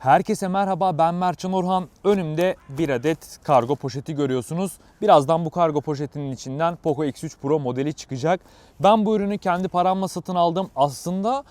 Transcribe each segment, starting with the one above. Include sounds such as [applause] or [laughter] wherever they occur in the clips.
Herkese merhaba ben Mertcan Orhan. Önümde bir adet kargo poşeti görüyorsunuz. Birazdan bu kargo poşetinin içinden Poco X3 Pro modeli çıkacak. Ben bu ürünü kendi paramla satın aldım. Aslında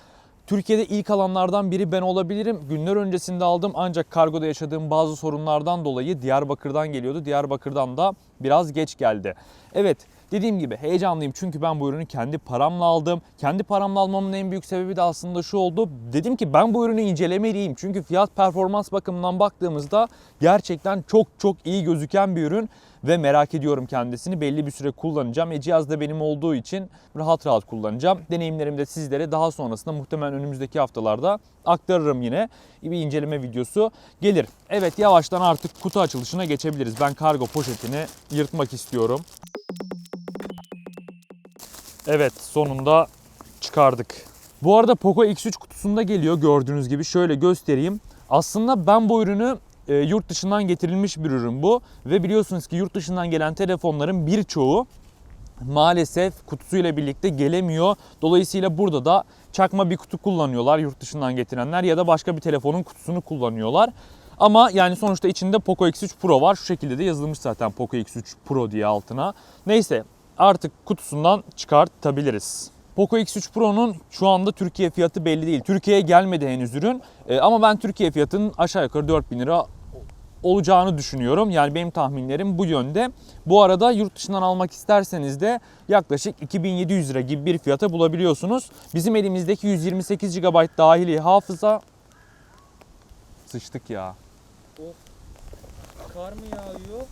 Türkiye'de ilk alanlardan biri ben olabilirim. Günler öncesinde aldım ancak kargoda yaşadığım bazı sorunlardan dolayı Diyarbakır'dan geliyordu. Diyarbakır'dan da biraz geç geldi. Evet dediğim gibi heyecanlıyım çünkü ben bu ürünü kendi paramla aldım. Kendi paramla almamın en büyük sebebi de aslında şu oldu. Dedim ki ben bu ürünü incelemeliyim. Çünkü fiyat performans bakımından baktığımızda gerçekten çok çok iyi gözüken bir ürün ve merak ediyorum kendisini. Belli bir süre kullanacağım. E, cihaz da benim olduğu için rahat rahat kullanacağım. Deneyimlerimi de sizlere daha sonrasında muhtemelen önümüzdeki haftalarda aktarırım yine. Bir inceleme videosu gelir. Evet yavaştan artık kutu açılışına geçebiliriz. Ben kargo poşetini yırtmak istiyorum. Evet sonunda çıkardık. Bu arada Poco X3 kutusunda geliyor gördüğünüz gibi. Şöyle göstereyim. Aslında ben bu ürünü e, yurt dışından getirilmiş bir ürün bu. Ve biliyorsunuz ki yurt dışından gelen telefonların birçoğu maalesef kutusuyla birlikte gelemiyor. Dolayısıyla burada da çakma bir kutu kullanıyorlar yurt dışından getirenler ya da başka bir telefonun kutusunu kullanıyorlar. Ama yani sonuçta içinde Poco X3 Pro var. Şu şekilde de yazılmış zaten Poco X3 Pro diye altına. Neyse artık kutusundan çıkartabiliriz. Poco X3 Pro'nun şu anda Türkiye fiyatı belli değil. Türkiye'ye gelmedi henüz ürün. Ee, ama ben Türkiye fiyatının aşağı yukarı 4000 lira olacağını düşünüyorum. Yani benim tahminlerim bu yönde. Bu arada yurt dışından almak isterseniz de yaklaşık 2700 lira gibi bir fiyata bulabiliyorsunuz. Bizim elimizdeki 128 GB dahili hafıza sıçtık ya. Kar mı yağıyor?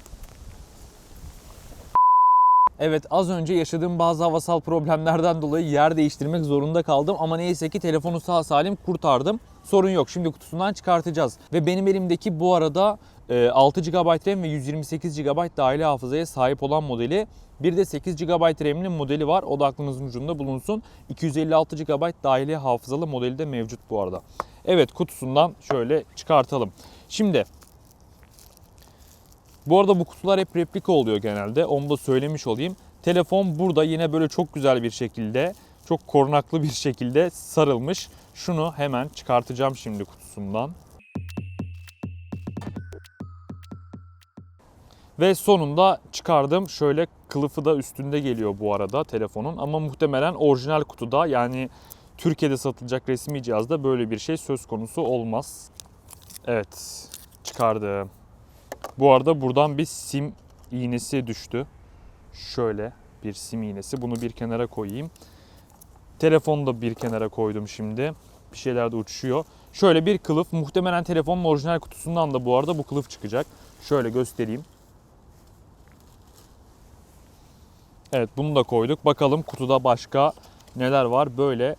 Evet az önce yaşadığım bazı havasal problemlerden dolayı yer değiştirmek zorunda kaldım ama neyse ki telefonu sağ salim kurtardım. Sorun yok. Şimdi kutusundan çıkartacağız. Ve benim elimdeki bu arada 6 GB RAM ve 128 GB dahili hafızaya sahip olan modeli. Bir de 8 GB RAM'li modeli var. O da aklınızın ucunda bulunsun. 256 GB dahili hafızalı modeli de mevcut bu arada. Evet kutusundan şöyle çıkartalım. Şimdi bu arada bu kutular hep replika oluyor genelde. Onu da söylemiş olayım. Telefon burada yine böyle çok güzel bir şekilde, çok korunaklı bir şekilde sarılmış. Şunu hemen çıkartacağım şimdi kutusundan. Ve sonunda çıkardım. Şöyle kılıfı da üstünde geliyor bu arada telefonun. Ama muhtemelen orijinal kutuda yani Türkiye'de satılacak resmi cihazda böyle bir şey söz konusu olmaz. Evet çıkardım. Bu arada buradan bir sim iğnesi düştü. Şöyle bir sim iğnesi. Bunu bir kenara koyayım. Telefonu da bir kenara koydum şimdi. Bir şeyler de uçuşuyor. Şöyle bir kılıf. Muhtemelen telefonun orijinal kutusundan da bu arada bu kılıf çıkacak. Şöyle göstereyim. Evet bunu da koyduk. Bakalım kutuda başka neler var. Böyle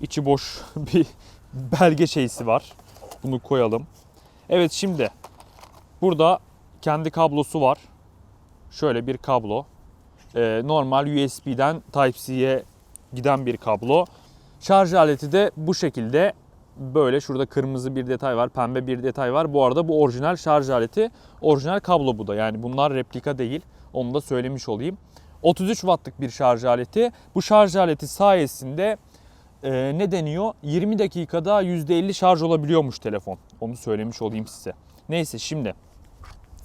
içi boş [laughs] bir belge şeysi var. Bunu koyalım. Evet şimdi Burada kendi kablosu var. Şöyle bir kablo. Ee, normal USB'den Type-C'ye giden bir kablo. Şarj aleti de bu şekilde böyle şurada kırmızı bir detay var, pembe bir detay var. Bu arada bu orijinal şarj aleti, orijinal kablo bu da. Yani bunlar replika değil. Onu da söylemiş olayım. 33 wattlık bir şarj aleti. Bu şarj aleti sayesinde e, ne deniyor? 20 dakikada %50 şarj olabiliyormuş telefon. Onu söylemiş olayım size. Neyse şimdi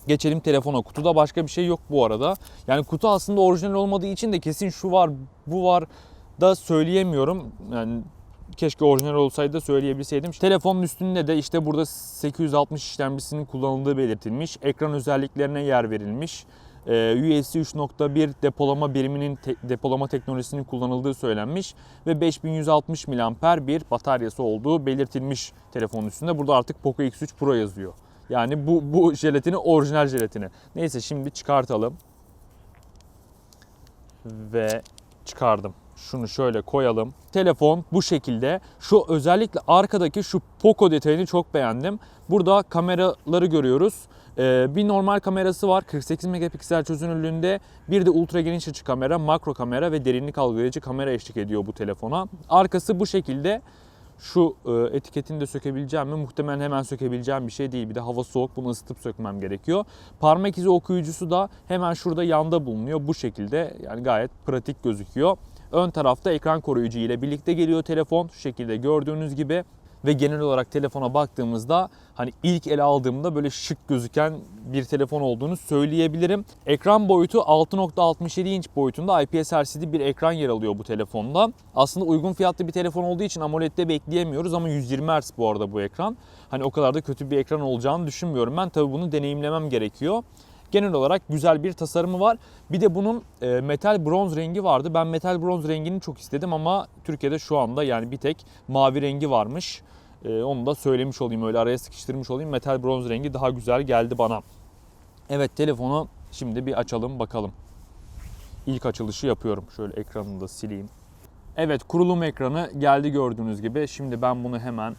Geçelim telefona. Kutuda başka bir şey yok bu arada. Yani kutu aslında orijinal olmadığı için de kesin şu var, bu var da söyleyemiyorum. Yani keşke orijinal olsaydı söyleyebilseydim. Telefonun üstünde de işte burada 860 işlemcisinin kullanıldığı belirtilmiş. Ekran özelliklerine yer verilmiş. Ee, USB 3.1 depolama biriminin te- depolama teknolojisinin kullanıldığı söylenmiş ve 5160 mAh bir bataryası olduğu belirtilmiş telefonun üstünde. Burada artık Poco X3 Pro yazıyor. Yani bu, bu jelatini orijinal jelatini. Neyse şimdi çıkartalım. Ve çıkardım. Şunu şöyle koyalım. Telefon bu şekilde. Şu özellikle arkadaki şu Poco detayını çok beğendim. Burada kameraları görüyoruz. Ee, bir normal kamerası var 48 megapiksel çözünürlüğünde. Bir de ultra geniş açı kamera, makro kamera ve derinlik algılayıcı kamera eşlik ediyor bu telefona. Arkası bu şekilde şu e, etiketini de sökebileceğim mi? Muhtemelen hemen sökebileceğim bir şey değil. Bir de hava soğuk bunu ısıtıp sökmem gerekiyor. Parmak izi okuyucusu da hemen şurada yanda bulunuyor. Bu şekilde yani gayet pratik gözüküyor. Ön tarafta ekran koruyucu ile birlikte geliyor telefon. Şu şekilde gördüğünüz gibi. Ve genel olarak telefona baktığımızda hani ilk ele aldığımda böyle şık gözüken bir telefon olduğunu söyleyebilirim. Ekran boyutu 6.67 inç boyutunda IPS LCD bir ekran yer alıyor bu telefonda. Aslında uygun fiyatlı bir telefon olduğu için AMOLED'de bekleyemiyoruz ama 120 Hz bu arada bu ekran. Hani o kadar da kötü bir ekran olacağını düşünmüyorum ben. Tabii bunu deneyimlemem gerekiyor. Genel olarak güzel bir tasarımı var. Bir de bunun e, metal bronz rengi vardı. Ben metal bronz rengini çok istedim ama Türkiye'de şu anda yani bir tek mavi rengi varmış. E, onu da söylemiş olayım öyle araya sıkıştırmış olayım. Metal bronz rengi daha güzel geldi bana. Evet telefonu şimdi bir açalım bakalım. İlk açılışı yapıyorum. Şöyle ekranını da sileyim. Evet kurulum ekranı geldi gördüğünüz gibi. Şimdi ben bunu hemen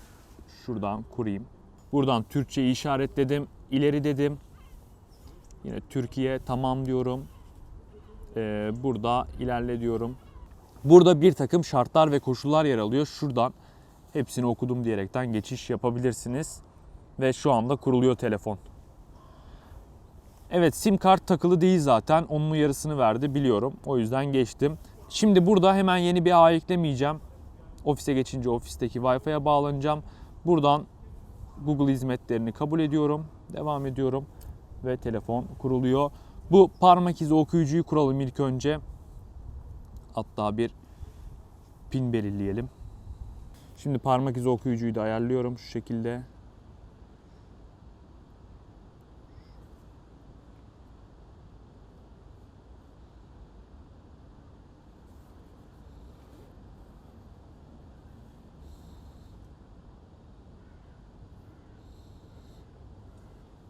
şuradan kurayım. Buradan Türkçeyi işaretledim. ileri dedim. Yine Türkiye tamam diyorum. Ee, burada ilerle diyorum. Burada bir takım şartlar ve koşullar yer alıyor. Şuradan hepsini okudum diyerekten geçiş yapabilirsiniz. Ve şu anda kuruluyor telefon. Evet sim kart takılı değil zaten. Onun uyarısını verdi biliyorum. O yüzden geçtim. Şimdi burada hemen yeni bir ağ eklemeyeceğim. Ofise geçince ofisteki Wi-Fi'ye bağlanacağım. Buradan Google hizmetlerini kabul ediyorum. Devam ediyorum ve telefon kuruluyor. Bu parmak izi okuyucuyu kuralım ilk önce. Hatta bir pin belirleyelim. Şimdi parmak izi okuyucuyu da ayarlıyorum şu şekilde.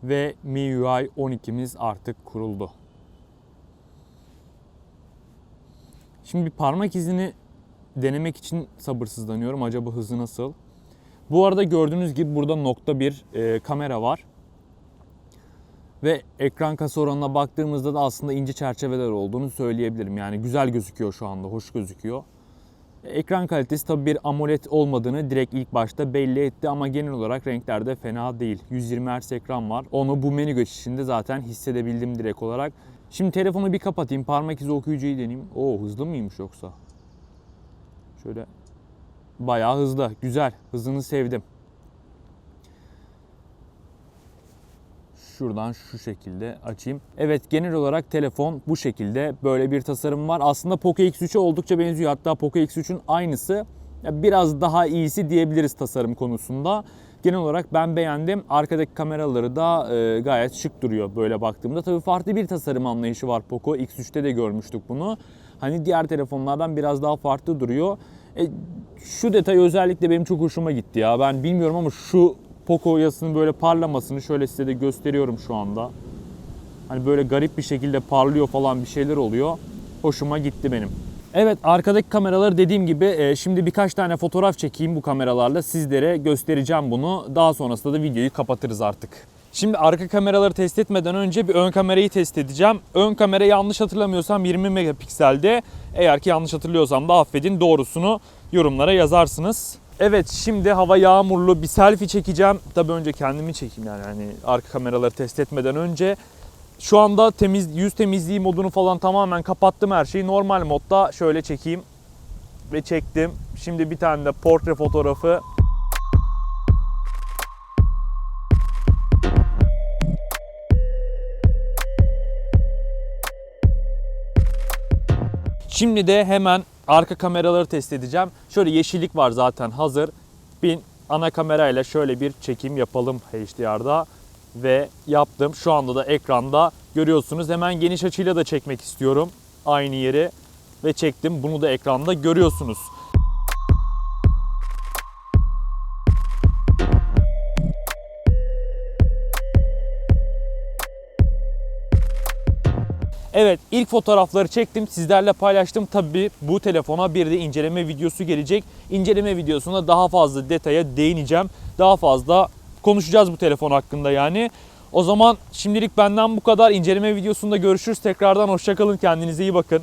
Ve MIUI 12'miz artık kuruldu. Şimdi bir parmak izini denemek için sabırsızlanıyorum. Acaba hızı nasıl? Bu arada gördüğünüz gibi burada nokta bir e, kamera var. Ve ekran kasa oranına baktığımızda da aslında ince çerçeveler olduğunu söyleyebilirim. Yani güzel gözüküyor şu anda, hoş gözüküyor. Ekran kalitesi tabi bir AMOLED olmadığını direkt ilk başta belli etti ama genel olarak renklerde fena değil. 120 Hz ekran var. Onu bu menü geçişinde zaten hissedebildim direkt olarak. Şimdi telefonu bir kapatayım. Parmak izi okuyucuyu deneyeyim. Oo hızlı mıymış yoksa? Şöyle bayağı hızlı. Güzel. Hızını sevdim. Şuradan şu şekilde açayım. Evet genel olarak telefon bu şekilde böyle bir tasarım var. Aslında Poco X3'e oldukça benziyor. Hatta Poco X3'ün aynısı. Biraz daha iyisi diyebiliriz tasarım konusunda. Genel olarak ben beğendim. Arkadaki kameraları da e, gayet şık duruyor böyle baktığımda. Tabii farklı bir tasarım anlayışı var Poco. X3'te de görmüştük bunu. Hani diğer telefonlardan biraz daha farklı duruyor. E, şu detay özellikle benim çok hoşuma gitti ya. Ben bilmiyorum ama şu Poco yasının böyle parlamasını şöyle size de gösteriyorum şu anda. Hani böyle garip bir şekilde parlıyor falan bir şeyler oluyor. Hoşuma gitti benim. Evet arkadaki kameraları dediğim gibi e, şimdi birkaç tane fotoğraf çekeyim bu kameralarla sizlere göstereceğim bunu. Daha sonrasında da videoyu kapatırız artık. Şimdi arka kameraları test etmeden önce bir ön kamerayı test edeceğim. Ön kamera yanlış hatırlamıyorsam 20 megapikselde. Eğer ki yanlış hatırlıyorsam da affedin doğrusunu yorumlara yazarsınız. Evet şimdi hava yağmurlu bir selfie çekeceğim. Tabi önce kendimi çekeyim yani hani arka kameraları test etmeden önce. Şu anda temiz yüz temizliği modunu falan tamamen kapattım her şeyi. Normal modda şöyle çekeyim ve çektim. Şimdi bir tane de portre fotoğrafı Şimdi de hemen arka kameraları test edeceğim. Şöyle yeşillik var zaten hazır. Bir ana kamerayla şöyle bir çekim yapalım HDR'da ve yaptım. Şu anda da ekranda görüyorsunuz. Hemen geniş açıyla da çekmek istiyorum aynı yeri ve çektim. Bunu da ekranda görüyorsunuz. Evet ilk fotoğrafları çektim sizlerle paylaştım. Tabii bu telefona bir de inceleme videosu gelecek. İnceleme videosunda daha fazla detaya değineceğim. Daha fazla konuşacağız bu telefon hakkında yani. O zaman şimdilik benden bu kadar. İnceleme videosunda görüşürüz. Tekrardan hoşçakalın. Kendinize iyi bakın.